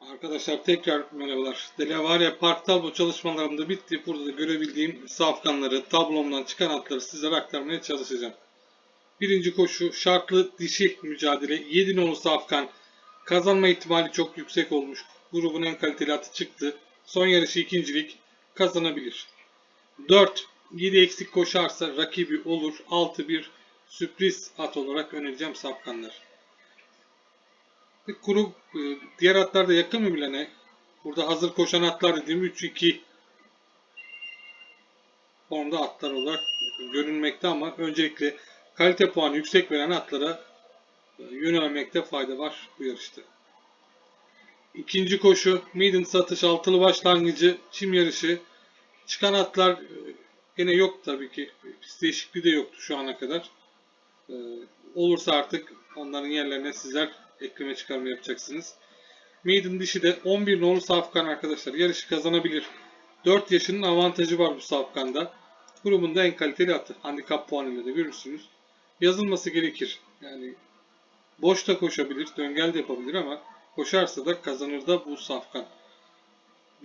Arkadaşlar tekrar merhabalar. Delavaria Park tablo çalışmalarım da bitti. Burada da görebildiğim safkanları, tablomdan çıkan atları sizlere aktarmaya çalışacağım. Birinci koşu şartlı dişi mücadele. 7 nolu safkan. Kazanma ihtimali çok yüksek olmuş. Grubun en kaliteli atı çıktı. Son yarışı ikincilik kazanabilir. 4. 7 eksik koşarsa rakibi olur. 6 bir sürpriz at olarak önereceğim safkanlar. Kuru e, diğer atlar da yakın mı bilene? Burada hazır koşan atlar dediğim 3-2 formda atlar olarak görünmekte ama öncelikle kalite puanı yüksek veren atlara e, yönelmekte fayda var bu yarışta. İkinci koşu maiden satış altılı başlangıcı çim yarışı. Çıkan atlar e, gene yok tabii ki. Pist değişikliği de yoktu şu ana kadar. Olursa artık onların yerlerine sizler ekleme çıkarma yapacaksınız. Maiden dişi de 11 nolu safkan arkadaşlar. Yarışı kazanabilir. 4 yaşının avantajı var bu safkanda. Grubunda en kaliteli atı. Handikap puanıyla da görürsünüz. Yazılması gerekir. Yani boşta koşabilir, döngel de yapabilir ama koşarsa da kazanır da bu safkan.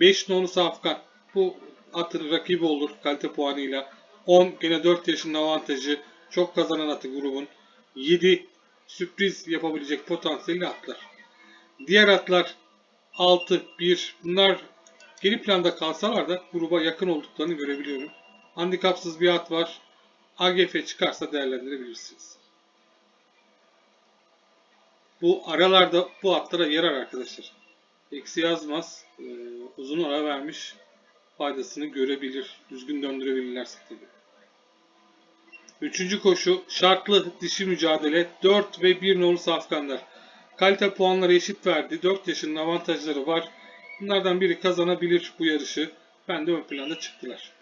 5 nolu safkan. Bu atın rakibi olur kalite puanıyla. 10 gene 4 yaşının avantajı. Çok kazanan atı grubun. 7 sürpriz yapabilecek potansiyelli atlar. Diğer atlar 6, 1 bunlar geri planda kalsalar da gruba yakın olduklarını görebiliyorum. Handikapsız bir at var. AGF çıkarsa değerlendirebilirsiniz. Bu aralarda bu atlara yarar arkadaşlar. Eksi yazmaz. Ee, uzun ara vermiş. Faydasını görebilir. Düzgün döndürebilirlerse tabii. Üçüncü koşu şartlı dişi mücadele 4 ve 1 nolu safkanlar. Kalite puanları eşit verdi. 4 yaşının avantajları var. Bunlardan biri kazanabilir bu yarışı. Ben de ön planda çıktılar.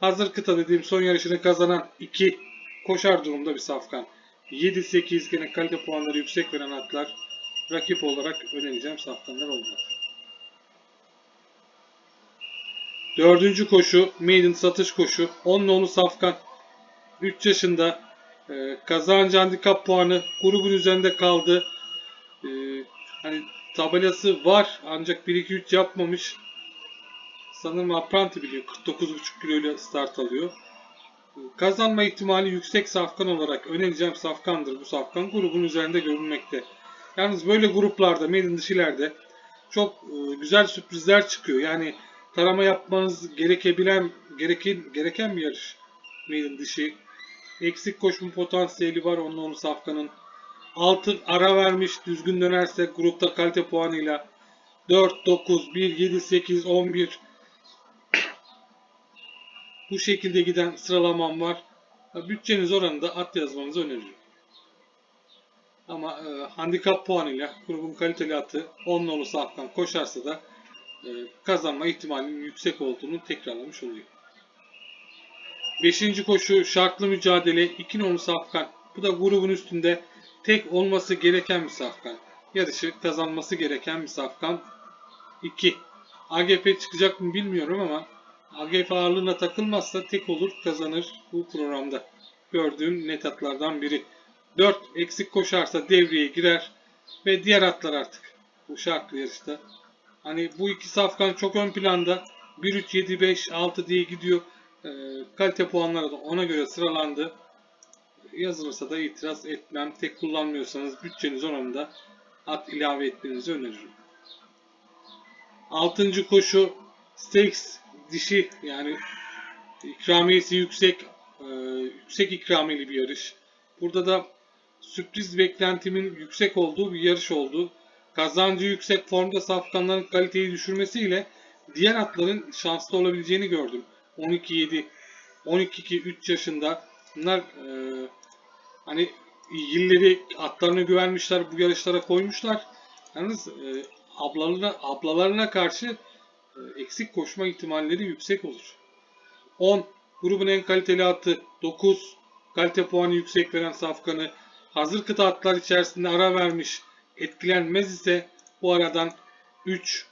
Hazır kıta dediğim son yarışını kazanan 2 koşar durumda bir safkan. 7-8 gene kalite puanları yüksek veren atlar rakip olarak önereceğim safkanlar oldular. Dördüncü koşu maiden satış koşu 10 nolu safkan 3 yaşında e, kazancı handikap puanı grubun üzerinde kaldı. E, hani tabelası var ancak 1-2-3 yapmamış. Sanırım Apranti biliyor. 49,5 kilo ile start alıyor. E, kazanma ihtimali yüksek safkan olarak önereceğim safkandır bu safkan. Grubun üzerinde görünmekte. Yalnız böyle gruplarda, maiden dişilerde çok e, güzel sürprizler çıkıyor. Yani tarama yapmanız gerekebilen, gereken, gereken bir yarış. Maiden dişi Eksik koşma potansiyeli var onun onu Safkan'ın. 6 ara vermiş düzgün dönerse grupta kalite puanıyla 4, 9, 1, 7, 8, 11 bu şekilde giden sıralamam var. Bütçeniz oranında at yazmanızı öneririm. Ama e, handikap puanıyla grubun kaliteli atı 10 nolu safkan koşarsa da e, kazanma ihtimalinin yüksek olduğunu tekrarlamış oluyor. Beşinci koşu şartlı mücadele 2 nolu safkan. Bu da grubun üstünde tek olması gereken bir safkan. Yarışı kazanması gereken bir safkan. 2. AGP çıkacak mı bilmiyorum ama AGP ağırlığına takılmazsa tek olur kazanır bu programda. Gördüğüm net atlardan biri. 4 eksik koşarsa devreye girer ve diğer atlar artık bu şartlı yarışta. Hani bu iki safkan çok ön planda. 1 3 7 5 6 diye gidiyor. E, kalite puanları da ona göre sıralandı. Yazılırsa da itiraz etmem. Tek kullanmıyorsanız bütçeniz oranında at ilave etmenizi öneririm. Altıncı koşu stakes dişi yani ikramiyesi yüksek e, yüksek ikramiyeli bir yarış. Burada da sürpriz beklentimin yüksek olduğu bir yarış oldu. Kazancı yüksek formda safkanların kaliteyi düşürmesiyle diğer atların şanslı olabileceğini gördüm. 12-7, 12-2, yaşında. Bunlar e, hani illeri atlarına güvenmişler, bu yarışlara koymuşlar. Yalnız e, ablalarına, ablalarına karşı e, eksik koşma ihtimalleri yüksek olur. 10. Grubun en kaliteli atı 9. Kalite puanı yüksek veren safkanı hazır kıta atlar içerisinde ara vermiş etkilenmez ise bu aradan 3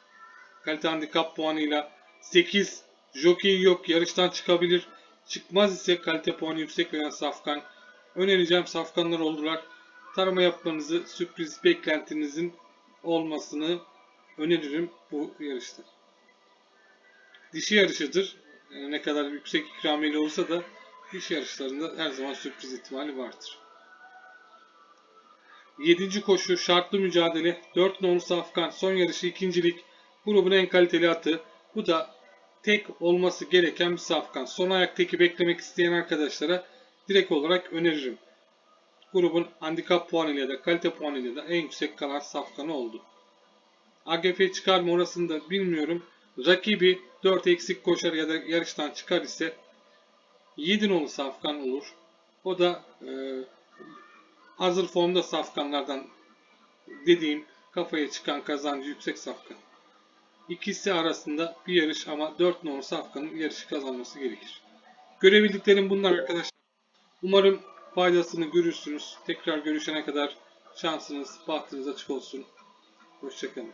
kalite handikap puanıyla 8 Jockey yok yarıştan çıkabilir. Çıkmaz ise kalite puanı yüksek veren safkan. Önereceğim safkanlar oldular. Tarama yapmanızı sürpriz beklentinizin olmasını öneririm bu yarışta. Dişi yarışıdır. Yani ne kadar yüksek ikramiyeli olsa da dişi yarışlarında her zaman sürpriz ihtimali vardır. 7. koşu şartlı mücadele 4 nolu Safkan son yarışı ikincilik grubun en kaliteli atı. Bu da tek olması gereken bir Safkan. Son ayak teki beklemek isteyen arkadaşlara direkt olarak öneririm. Grubun handikap puanıyla da kalite puanıyla da en yüksek kalan Safkan'ı oldu. AGF çıkar mı orasını da bilmiyorum. Rakibi 4 eksik koşar ya da yarıştan çıkar ise 7 nolu Safkan olur. O da e, hazır formda safkanlardan dediğim kafaya çıkan kazancı yüksek safkan. İkisi arasında bir yarış ama 4 nolu safkanın yarışı kazanması gerekir. Görebildiklerim bunlar arkadaşlar. Umarım faydasını görürsünüz. Tekrar görüşene kadar şansınız, bahtınız açık olsun. Hoşçakalın.